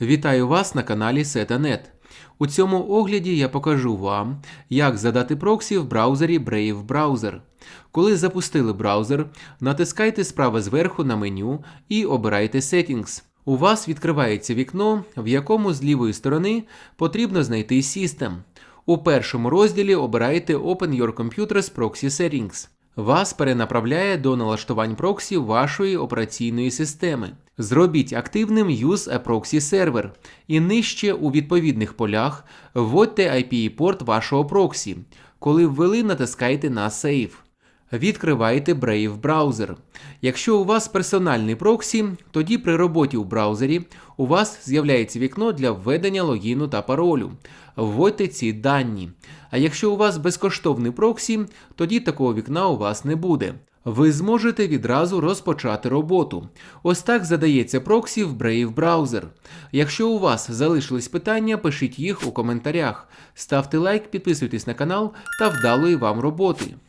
Вітаю вас на каналі SetaNet. У цьому огляді я покажу вам, як задати проксі в браузері Brave Browser. Коли запустили браузер, натискайте справа зверху на меню і обирайте Settings. У вас відкривається вікно, в якому з лівої сторони потрібно знайти System. У першому розділі обирайте Open Your Computer's Proxy Settings. Вас перенаправляє до налаштувань проксі вашої операційної системи. Зробіть активним Use a Proxy Server і нижче у відповідних полях вводьте IP-порт вашого проксі. Коли ввели, натискайте на Save. Відкривайте Brave браузер. Якщо у вас персональний проксі, тоді при роботі у браузері у вас з'являється вікно для введення логіну та паролю. Вводьте ці дані. А якщо у вас безкоштовний проксі, тоді такого вікна у вас не буде. Ви зможете відразу розпочати роботу. Ось так задається проксі в Brave браузер. Якщо у вас залишились питання, пишіть їх у коментарях. Ставте лайк, підписуйтесь на канал та вдалої вам роботи.